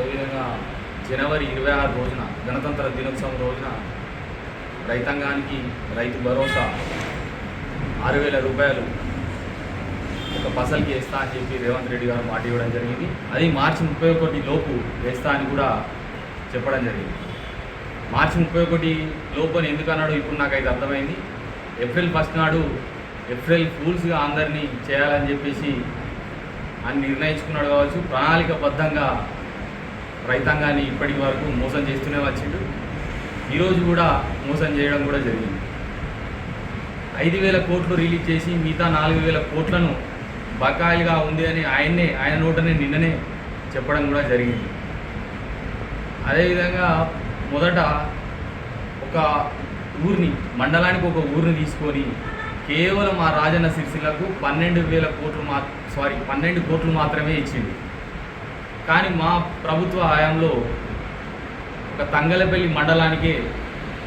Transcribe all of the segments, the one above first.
ఏ విధంగా జనవరి ఇరవై ఆరు రోజున గణతంత్ర దినోత్సవం రోజున రైతాంగానికి రైతు భరోసా ఆరు వేల రూపాయలు ఒక ఫసల్కి వేస్తా అని చెప్పి రేవంత్ రెడ్డి గారు మాట ఇవ్వడం జరిగింది. అది మార్చి ముప్పై ఒకటి లోపు వేస్తా అని కూడా చెప్పడం జరిగింది. మార్చి ముప్పై ఒకటి లోపు అని ఎందుకు అన్నాడు ఇప్పుడు నాకు అయితే అర్థమైంది. ఏప్రిల్ ఫస్ట్ నాడు ఏప్రిల్ ఫూల్స్గా అందరినీ చేయాలని చెప్పేసి అని నిర్ణయించుకున్నాడు కావచ్చు. ప్రణాళికబద్ధంగా రైతాంగాన్ని ఇప్పటి వరకు మోసం చేస్తూనే వచ్చిండు. ఈరోజు కూడా మోసం చేయడం కూడా జరిగింది. ఐదు వేల కోట్లు రిలీజ్ చేసి మిగతా నాలుగు వేల కోట్లను బకాయిలుగా ఉంది అని ఆయన్నే ఆయన నోటనే నిన్ననే చెప్పడం కూడా జరిగింది. అదేవిధంగా మొదట ఒక ఊరిని మండలానికి ఒక ఊరిని తీసుకొని కేవలం ఆ రాజన్న సిరిసిల్లకు పన్నెండు వేల కోట్లు మా సారీ పన్నెండు కోట్లు మాత్రమే ఇచ్చింది కానీ మా ప్రభుత్వ హయాంలో ఒక తంగలపల్లి మండలానికి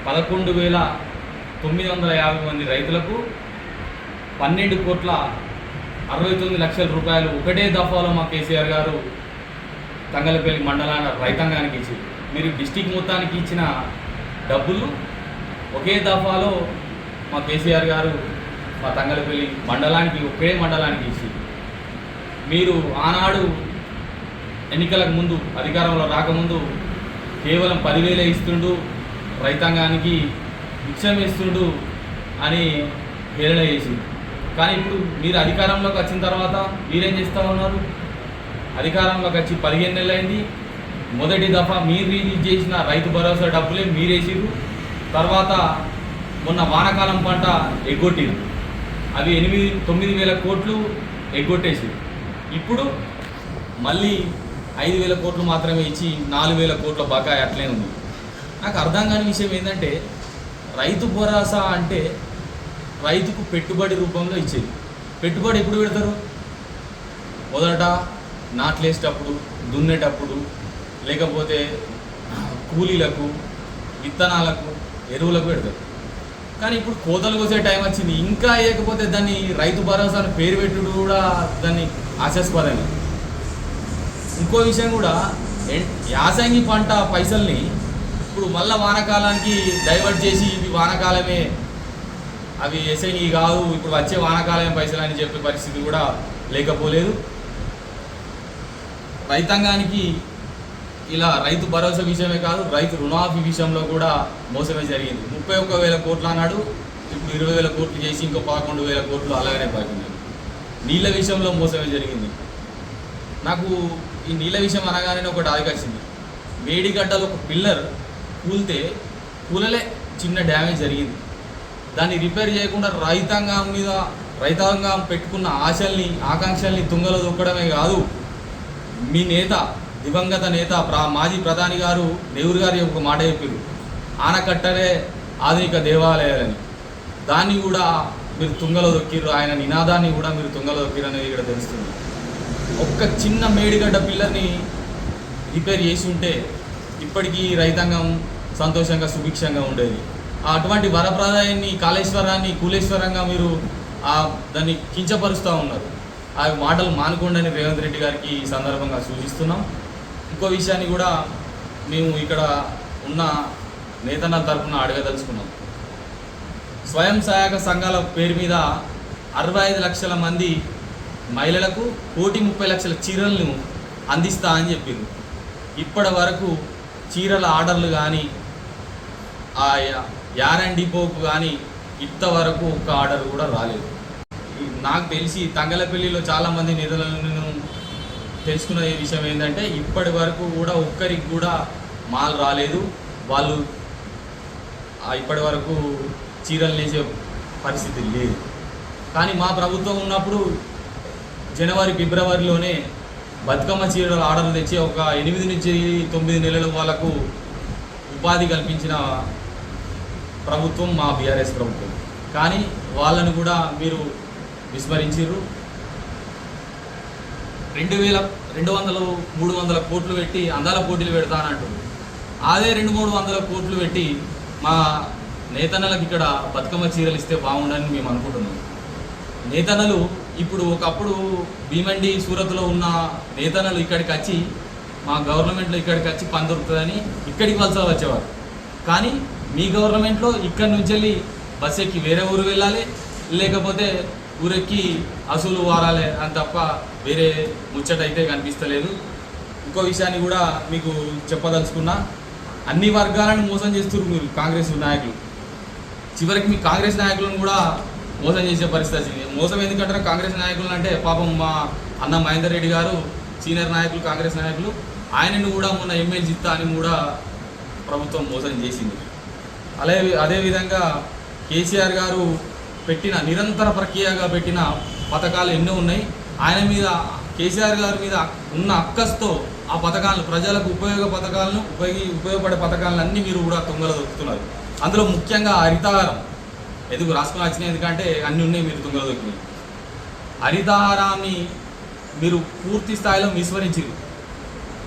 పదకొండు వేల తొమ్మిది వందల యాభై మంది రైతులకు పన్నెండు కోట్ల అరవై తొమ్మిది లక్షల రూపాయలు ఒకటే దఫాలో మా కేసీఆర్ గారు తంగలపల్లి మండలాన రైతాంగానికి ఇచ్చి మీరు డిస్టిక్ మొత్తానికి ఇచ్చిన డబ్బులు ఒకే దఫాలో మా కేసీఆర్ గారు మా తంగలపల్లి మండలానికి ఒకే మండలానికి ఇచ్చి మీరు ఆనాడు ఎన్నికలకు ముందు అధికారంలో రాకముందు కేవలం పదివేలే ఇస్తుండు రైతాంగానికి ఇచ్చం ఇస్తుండు అని హేళన చేసింది కానీ ఇప్పుడు మీరు అధికారంలోకి వచ్చిన తర్వాత మీరేం చేస్తూ ఉన్నారు? అధికారంలోకి వచ్చి పదిహేను నెలలు అయింది మొదటి దఫా మీరు రిలీజ్ చేసిన రైతు భరోసా డబ్బులే మీరేసిరు తర్వాత మొన్న వానాకాలం పంట ఎగ్గొట్టిరు. అవి ఎనిమిది తొమ్మిది వేల కోట్లు ఎగ్గొట్టేసి ఇప్పుడు మళ్ళీ ఐదు వేల కోట్లు మాత్రమే ఇచ్చి నాలుగు వేల కోట్ల బకాయి అట్లే ఉంది. నాకు అర్థం కాని విషయం ఏంటంటే రైతు భరోసా అంటే రైతుకు పెట్టుబడి రూపంలో ఇచ్చేది. పెట్టుబడి ఎప్పుడు పెడతారు? మొదట నాట్లేసేటప్పుడు దున్నేటప్పుడు లేకపోతే కూలీలకు విత్తనాలకు ఎరువులకు పెడతారు. కానీ ఇప్పుడు కోతలు కోసే టైం వచ్చింది. ఇంకా వేయకపోతే దాన్ని రైతు భరోసాను పేరు పెట్టుడు కూడా దాన్ని ఆశాస్పదమే. ఇంకో విషయం కూడా యాసంగి పంట పైసల్ని ఇప్పుడు మళ్ళీ వానకాలానికి డైవర్ట్ చేసి ఇవి వానాకాలమే అవి ఎసంగి కాదు ఇప్పుడు వచ్చే వానకాలమే పైసలు అని చెప్పే పరిస్థితి కూడా లేకపోలేదు. రైతాంగానికి ఇలా రైతు భరోసా విషయమే కాదు రైతు రుణాఫీ విషయంలో కూడా మోసమే జరిగింది. ముప్పై ఒక్క వేల కోట్లు అన్నాడు ఇప్పుడు ఇరవై వేల కోట్లు చేసి ఇంకో పదకొండు వేల కోట్లు అలాగనే బాగున్నాయి నీళ్ళ విషయంలో మోసమే జరిగింది. నాకు ఈ నీళ్ళ విషయం అనగానే ఒకటి ఆదికొచ్చింది వేడిగడ్డలో ఒక పిల్లర్ కూలితే కూలలే చిన్న డ్యామేజ్ జరిగింది. దాన్ని రిపేర్ చేయకుండా రైతాంగం మీద రైతాంగం పెట్టుకున్న ఆశల్ని ఆకాంక్షల్ని తుంగలో దొక్కడమే కాదు మీ నేత దివంగత నేత ప్రా మాజీ ప్రధాని గారు నెహ్రూ గారి ఒక మాట చెప్పారు ఆనకట్టలే ఆధునిక దేవాలయాలని. దాన్ని కూడా మీరు తుంగలో దొక్కిర్రు. ఆయన నినాదాన్ని కూడా మీరు తుంగలో దొక్కిర్రు అనేది ఇక్కడ తెలుస్తుంది. ఒక్క చిన్న మేడిగడ్డ పిల్లర్ని రిపేర్ చేసి ఉంటే ఇప్పటికీ రైతాంగం సంతోషంగా సుభిక్షంగా ఉండేది. అటువంటి వరప్రదాయాన్ని కాళేశ్వరాన్ని కూలేశ్వరంగా మీరు ఆ దాన్ని కించపరుస్తూ ఉన్నారు. ఆ మాటలు మానుకోండి రేవంత్ రెడ్డి గారికి ఈ సందర్భంగా సూచిస్తున్నాం. ఇంకో విషయాన్ని కూడా మేము ఇక్కడ ఉన్న నేతన్న తరఫున అడగదలుచుకున్నాం. స్వయం సహాయక సంఘాల పేరు మీద అరవై ఐదు లక్షల మంది మహిళలకు కోటి ముప్పై లక్షల చీరలను అందిస్తా అని చెప్పింది ఇప్పటి వరకు చీరల ఆర్డర్లు కానీ ఆ యా- యారన్ డిపోకు కానీ ఇంతవరకు ఒక్క ఆర్డర్ కూడా రాలేదు. నాకు తెలిసి తంగలపల్లిలో చాలామంది నిధులను తెలుసుకున్న విషయం ఏంటంటే ఇప్పటి వరకు కూడా ఒక్కరికి కూడా మాల్ రాలేదు. వాళ్ళు ఇప్పటి వరకు చీరలు నేసే పరిస్థితి లేదు. కానీ మా ప్రభుత్వం ఉన్నప్పుడు జనవరి ఫిబ్రవరిలోనే బతుకమ్మ చీరల ఆర్డర్లు తెచ్చి ఒక ఎనిమిది నుంచి తొమ్మిది నెలల వాళ్ళకు ఉపాధి కల్పించిన ప్రభుత్వం మా బీఆర్ఎస్ ప్రభుత్వం. కానీ వాళ్ళను కూడా మీరు విస్మరించారు రెండు వేల రెండు వందలు మూడు వందల కోట్లు పెట్టి అందాల పోటీలు పెడతానంటారు అదే రెండు మూడు వందల కోట్లు పెట్టి మా నేతన్నలకు ఇక్కడ బతుకమ్మ చీరలు ఇస్తే బాగుండని మేము అనుకుంటున్నాం. నేతన్నలు ఇప్పుడు ఒకప్పుడు భీమండి సూరత్లో ఉన్న నేతనలు ఇక్కడికి వచ్చి మా గవర్నమెంట్లో ఇక్కడికి వచ్చి పని దొరుకుతుందని ఇక్కడికి వలస వచ్చేవారు. కానీ మీ గవర్నమెంట్లో ఇక్కడి నుంచి వెళ్ళి బస్ ఎక్కి వేరే ఊరు వెళ్ళాలి లేకపోతే ఊరెక్కి అసలు వారాలి అని తప్ప వేరే ముచ్చట అయితే కనిపిస్తలేదు. ఇంకో విషయాన్ని కూడా మీకు చెప్పదలుచుకున్నా అన్ని వర్గాలను మోసం చేస్తున్నారు మీరు కాంగ్రెస్ నాయకులు. చివరికి మీ కాంగ్రెస్ నాయకులను కూడా మోసం చేసే పరిస్థితి వచ్చింది. మోసం ఎందుకంటారు కాంగ్రెస్ నాయకులు అంటే పాపం మా అన్న మహేందర్ రెడ్డి గారు సీనియర్ నాయకులు కాంగ్రెస్ నాయకులు ఆయనను కూడా మొన్న ఎమ్మెల్యే జిత్తా అని కూడా ప్రభుత్వం మోసం చేసింది. అదే అదేవిధంగా కేసీఆర్ గారు పెట్టిన నిరంతర ప్రక్రియగా పెట్టిన పథకాలు ఎన్నో ఉన్నాయి. ఆయన మీద కేసీఆర్ గారి మీద ఉన్న అక్కస్తో ఆ పథకాలను ప్రజలకు ఉపయోగ పథకాలను ఉపయోగి ఉపయోగపడే పథకాలను అన్నీ మీరు కూడా తొంగలో దొరుకుతున్నారు అందులో ముఖ్యంగా హరితహారం. ఎందుకు రాసుకొని వచ్చినాయి ఎందుకంటే అన్ని ఉన్నాయి మీరు తొంగలో దొక్కినాయి హరితహారాన్ని మీరు పూర్తి స్థాయిలో విస్మరించారు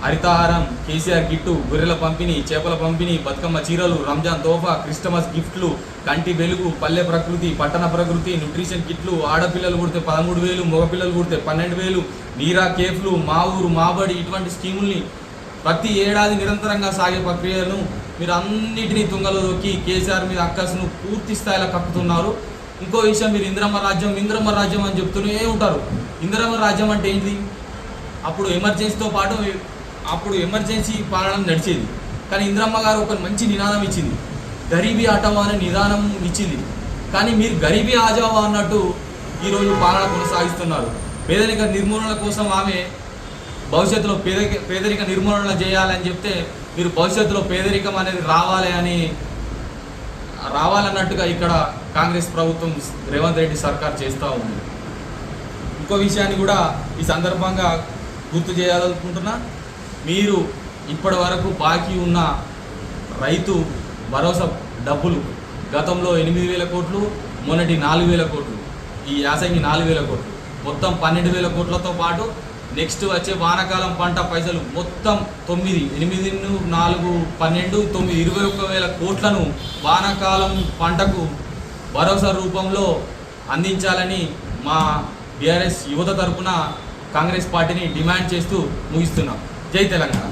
హరితహారం కేసీఆర్ గిట్టు గొర్రెల పంపిణీ చేపల పంపిణీ బతుకమ్మ చీరలు రంజాన్ తోఫా క్రిస్టమస్ గిఫ్ట్లు కంటి వెలుగు పల్లె ప్రకృతి పట్టణ ప్రకృతి న్యూట్రిషన్ కిట్లు ఆడపిల్లలు కుడితే పదమూడు వేలు మగపిల్లలు కుడితే పన్నెండు వేలు నీరా కేఫ్లు మా ఊరు మాబడి ఇటువంటి స్కీముల్ని ప్రతి ఏడాది నిరంతరంగా సాగే ప్రక్రియను మీరు అన్నిటినీ తుంగలో దొక్కి కేసీఆర్ మీద అక్కసును పూర్తి స్థాయిలో కక్కుతున్నారు. ఇంకో విషయం మీరు ఇంద్రమ్మ రాజ్యం ఇంద్రమ్మ రాజ్యం అని చెప్తూనే ఉంటారు. ఇంద్రమ్మ రాజ్యం అంటే ఏంటి అప్పుడు ఎమర్జెన్సీతో పాటు అప్పుడు ఎమర్జెన్సీ పాలన నడిచేది. కానీ ఇంద్రమ్మ గారు ఒక మంచి నినాదం ఇచ్చింది. గరీబీ ఆటవా అనే నిదానం ఇచ్చింది. కానీ మీరు గరీబీ ఆజావా అన్నట్టు ఈరోజు పాలన కొనసాగిస్తున్నారు. పేదరిక నిర్మూలన కోసం ఆమె భవిష్యత్తులో పేద పేదరిక నిర్మూలన చేయాలని చెప్తే మీరు భవిష్యత్తులో పేదరికం అనేది రావాలి అని రావాలన్నట్టుగా ఇక్కడ కాంగ్రెస్ ప్రభుత్వం రేవంత్ రెడ్డి సర్కార్ చేస్తూ ఉంది. ఇంకో విషయాన్ని కూడా ఈ సందర్భంగా గుర్తు చేయాలనుకుంటున్నా. మీరు ఇప్పటి వరకు బాకీ ఉన్న రైతు భరోసా డబ్బులు గతంలో ఎనిమిది వేల కోట్లు మొన్నటి నాలుగు వేల కోట్లు ఈ యాసంగి నాలుగు వేల కోట్లు మొత్తం పన్నెండు వేల కోట్లతో పాటు నెక్స్ట్ వచ్చే వానాకాలం పంట పైసలు మొత్తం తొమ్మిది ఎనిమిది నాలుగు పన్నెండు తొమ్మిది ఇరవై ఒక్క వేల కోట్లను వానాకాలం పంటకు భరోసా రూపంలో అందించాలని మా బీఆర్ఎస్ యువత తరపున కాంగ్రెస్ పార్టీని డిమాండ్ చేస్తూ ముగిస్తున్నాం. జై తెలంగాణ.